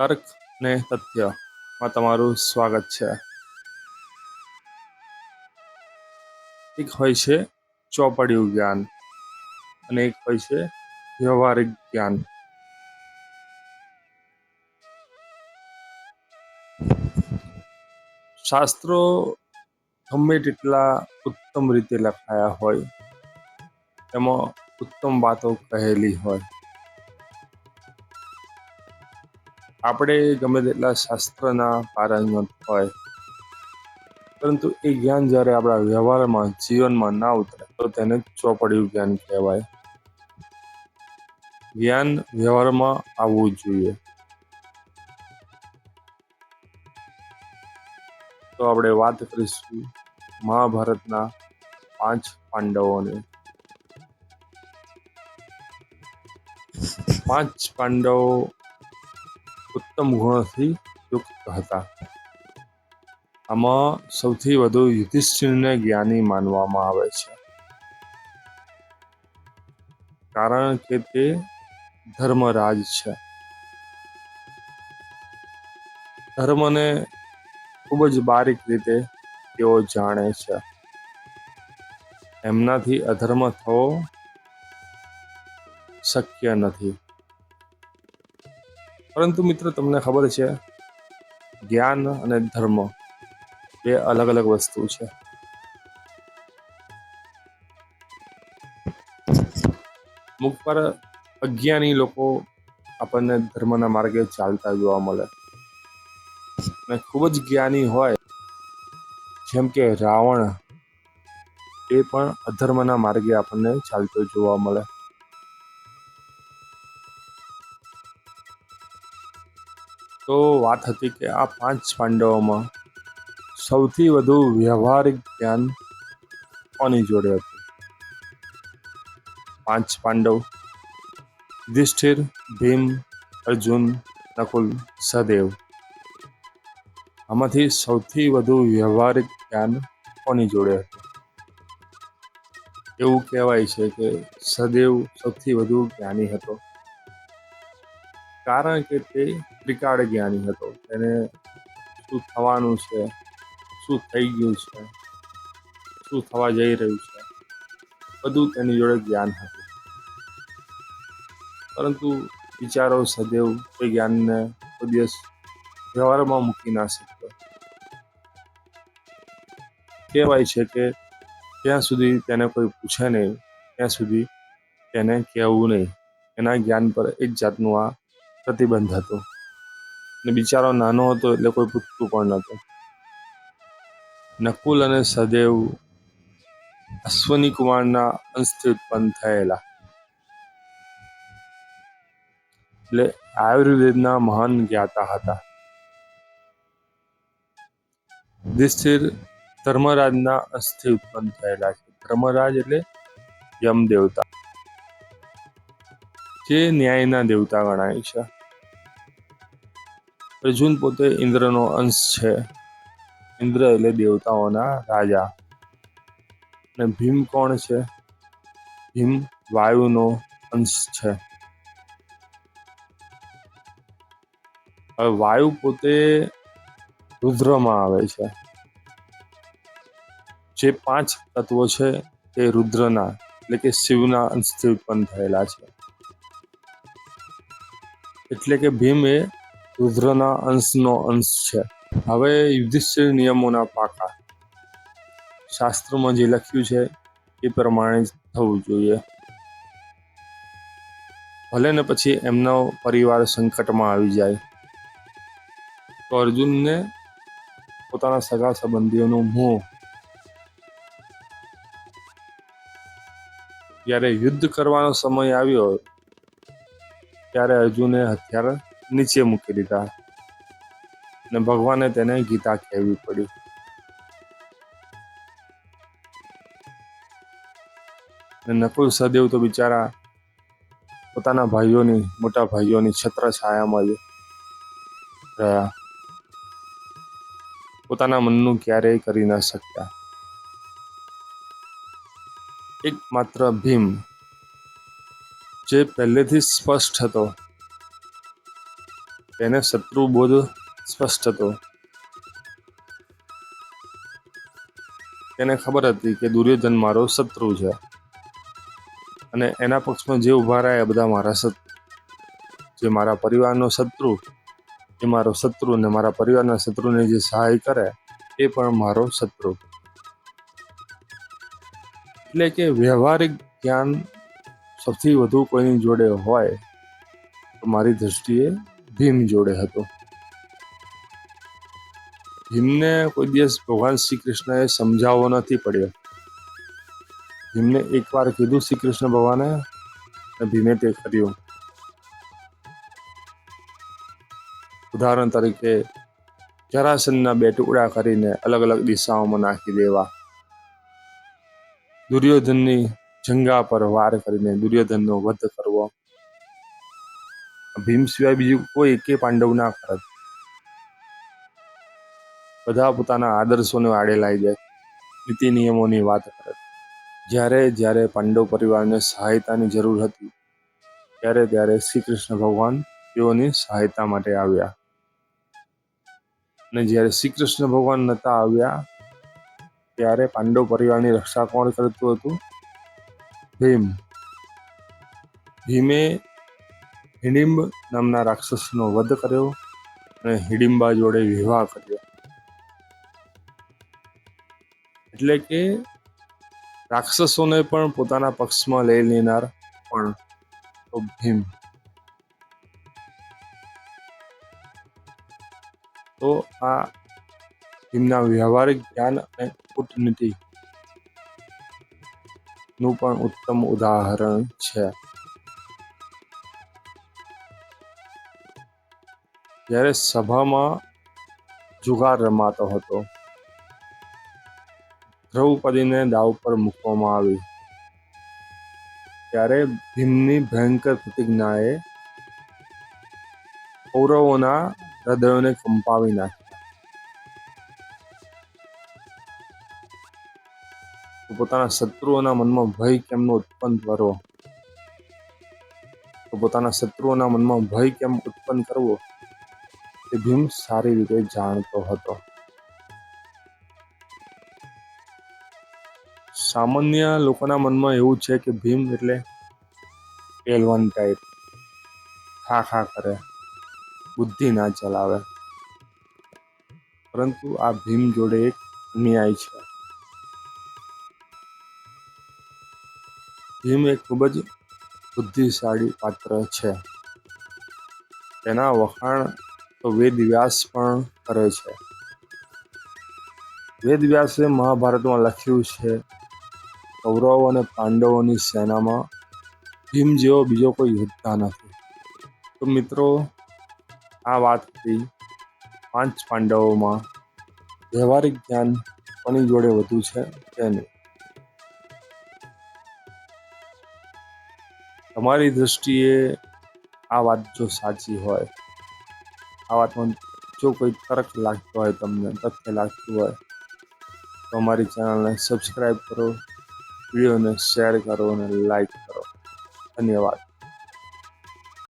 તર્ક ને તથ્યમાં તમારું સ્વાગત છે. એક હોય છે ચોપડિયું જ્ઞાન અને એક હોય છે વ્યવહારિક જ્ઞાન. શાસ્ત્રો ગમે તેટલા ઉત્તમ રીતે લખાયા હોય એમાં ઉત્તમ વાતો કહેલી હોય. આપણે ગમે તેટલા શાસ્ત્રના પારંગત હોય, પરંતુ એ જ્ઞાન જ્યારે આપણા વ્યવહારમાં, જીવનમાં ના ઉતરે, તો તેને ચોપડિયું જ્ઞાન કહેવાય. જ્ઞાન વ્યવહારમાં આવવું જોઈએ. તો આપણે વાત કરીશું મહાભારતના પાંચ પાંડવોની. પાંચ પાંડવો ઉત્તમ ગુણોથી યુક્ત હતા. આમાં સૌથી વધુ યુધિષ્ઠિરને જ્ઞાની માનવામાં આવે છે. કારણ કે તે ધર્મરાજ છે. ધર્મને ખૂબ જ બારીક રીતે તેઓ જાણે છે. એમનાથી અધર્મ થવો શક્ય નથી. પરંતુ મિત્રો, તમને ખબર છે, જ્ઞાન અને ધર્મ બે અલગ અલગ વસ્તુ છે. અમુક પર અજ્ઞાની લોકો આપણને ધર્મના માર્ગે ચાલતા જોવા મળે. અને ખૂબ જ જ્ઞાની હોય, જેમ કે રાવણ, એ પણ અધર્મના માર્ગે આપણને ચાલતો જોવા મળે. તો વાત હતી કે આ પાંચ પાંડવોમાં સૌથી વધુ વ્યવહારિક જ્ઞાન કોની જોડે હતું? પાંચ પાંડવ, યુધિષ્ઠિર, ભીમ, અર્જુન, નકુલ, સહદેવ. આમાંથી સૌથી વધુ વ્યવહારિક જ્ઞાન કોની જોડે હતું? એવું કહેવાય છે કે સદેવ સૌથી વધુ જ્ઞાની હતો. કારણ કે તે ત્રિકાળ જ્ઞાની હતો. તેને શું થવાનું છે? શું થઈ ગયું છે? શું થવા જઈ રહ્યું છે? બધું તેની જોડે જ્ઞાન હતું. પરંતુ વિચારો સદૈવ એ જ્ઞાનને કોઈ દિવસ વ્યવહારમાં મૂકી ના શકતો. કહેવાય છે કે ત્યાં સુધી તેને કોઈ પૂછે નહીં, ત્યાં સુધી તેને કહેવું નહીં. એના જ્ઞાન પર એક જાતનું આ પ્રતિબંધ હતો. અને બિચારો નાનો હતો એટલે કોઈ પૂછતું પણ નહોતું. નકુલ અને સદેવ અશ્વની કુમારના અંશથી ઉત્પન્ન થયેલા. એટલે આયુર્વેદના મહાન જ્ઞાતા હતા. યુધિષ્ઠિર ધર્મરાજના અંશથી ઉત્પન્ન થયેલા છે. ધર્મરાજ એટલે યમ દેવતા. જે ન્યાયના દેવતા ગણાય છે. અર્જુન પોતે ઇન્દ્રનો અંશ છે. ઇન્દ્ર એટલે દેવતાઓના રાજા. અને ભીમ કોણ છે? ભીમ વાયુનો અંશ છે. હવે વાયુ પોતે રુદ્રમાં આવે છે. જે પાંચ તત્વો છે તે રુદ્રના, એટલે કે શિવના અંશથી ઉત્પન્ન થયેલા છે. એટલે કે ભીમ એ રુદ્રના અંશનો અંશ છે. હવે યુધિષ્ઠિર નિયમોના પાકા. શાસ્ત્રોમાં જે લખ્યું છે, એ પ્રમાણે થવું જોઈએ. ભલે ને પછી એમનો પરિવાર સંકટમાં આવી જાય. તો અર્જુનને પોતાના સગા સંબંધીઓનો મોહ. જ્યારે યુદ્ધ કરવાનો સમય આવ્યો, ત્યારે અર્જુને હથિયાર નીચે મૂકી દીધા. અને ભગવાને તેને ગીતા કહેવી પડી. નકુલ સદેવ તો બિચારા પોતાના ભાઈઓની, મોટા ભાઈઓની છત્ર છાયામાં રહ્યા. પોતાના મનનું ક્યારેય કરી ન એક માત્ર ભીમ જે પહેલેથી સ્પષ્ટ હતો. તેને શત્રુ બોધ સ્પષ્ટ હતો. તેને ખબર હતી કે દુર્યોધન મારો શત્રુ છે. અને એના પક્ષમાં જે ઊભા રહ્યા બધા મારા શત્રુ. જે મારા પરિવારનો શત્રુ, એ મારો શત્રુ અને મારા પરિવારના શત્રુને જે સહાય કરે, એ પણ મારો શત્રુ. એટલે કે વ્યવહારિક જ્ઞાન સૌથી વધુ કોઈની જોડે હોય તો મારી દ્રષ્ટિએ ભીમ જોડે હતો. ભીમને કોઈ દિવસ ભગવાન શ્રી કૃષ્ણએ સમજાવવો નથી પડ્યો. ભીમને એકવાર કીધું શ્રી કૃષ્ણ ભગવાને ભીમે તે કર્યું. ઉદાહરણ તરીકે, જરાસનના બે ટુકડા કરીને અલગ અલગ દિશાઓમાં નાખી દેવા. દુર્યોધનની જંગા પર વાર કરીને દુર્યોધનનો વધ કરવો. ભીમ સિવાય બીજું કોઈ એકે પાંડવ ના કરત બધા પોતાના આદર્શોને આડે લાવી જાય નીતિ નિયમોની વાત કરે. જ્યારે જ્યારે પાંડવ પરિવારને સહાયતાની જરૂર હતી, ત્યારે ત્યારે શ્રી કૃષ્ણ ભગવાન તેઓની સહાયતા માટે આવ્યા. અને જ્યારે શ્રી કૃષ્ણ ભગવાન નતા આવ્યા, ત્યારે પાંડવ પરિવારની રક્ષા કોણ કરતું હતું? ભીમ. ભીમે હિડિંબ નામના રાક્ષસનો વધ કર્યો અને હિડિંબા જોડે વિવાહ કર્યો. એટલે કે રાક્ષસોને પણ પોતાના પક્ષમાં લઈ લેનાર પણ ભીમ તો આ ભીમના વ્યવહારિક જ્ઞાન અને કૂટનીતિ નું પણ ઉત્તમ ઉદાહરણ છે. જ્યારે સભામાં જુગાર રમાતો હતો, દ્રૌપદીને દાવ પર મૂકવામાં આવી. ત્યારે ભીમની ભયંકર પ્રતિજ્ઞાએ કૌરવોના હૃદયોને કંપાવી નાખ્યા. પોતાના શત્રુઓના મનમાં ભય કેમનો ઉત્પન્ન કરવો? તો પોતાના શત્રુઓના મનમાં ભય કેમ ઉત્પન્ન કરવો? ભીમ સારી રીતે જાણતો હતો. સામાન્ય લોકોના મનમાં એવું છે કે ભીમ એટલે પહેલવાન ટાઈપ ખા ખા કરે. બુદ્ધિ ના ચલાવે. પરંતુ આ ભીમ જોડે એક ન્યાય છે. ભીમ એક ખૂબ જ બુદ્ધિશાળી પાત્ર છે. તેના વખાણ તો વેદ વ્યાસ પણ કરે છે. વેદ વ્યાસે મહાભારતમાં લખ્યું છે, કૌરવ અને પાંડવોની સેનામાં ભીમ જેવો બીજો કોઈ યોદ્ધા નથી. તો મિત્રો, આ વાત હતી પાંચ પાંડવોમાં વ્યવહારિક જ્ઞાન કોની જોડે વધુ છે તેનું તમારી દૃષ્ટિએ આ વાત જો સાચી હોય આ વાતમાં જો કોઈ તરક લાગતો હોય તમને, તથ્ય લાગતું હોય, તો અમારી ચેનલને સબસ્ક્રાઈબ કરો, વિડીયોને શેર કરો અને લાઈક કરો. ધન્યવાદ.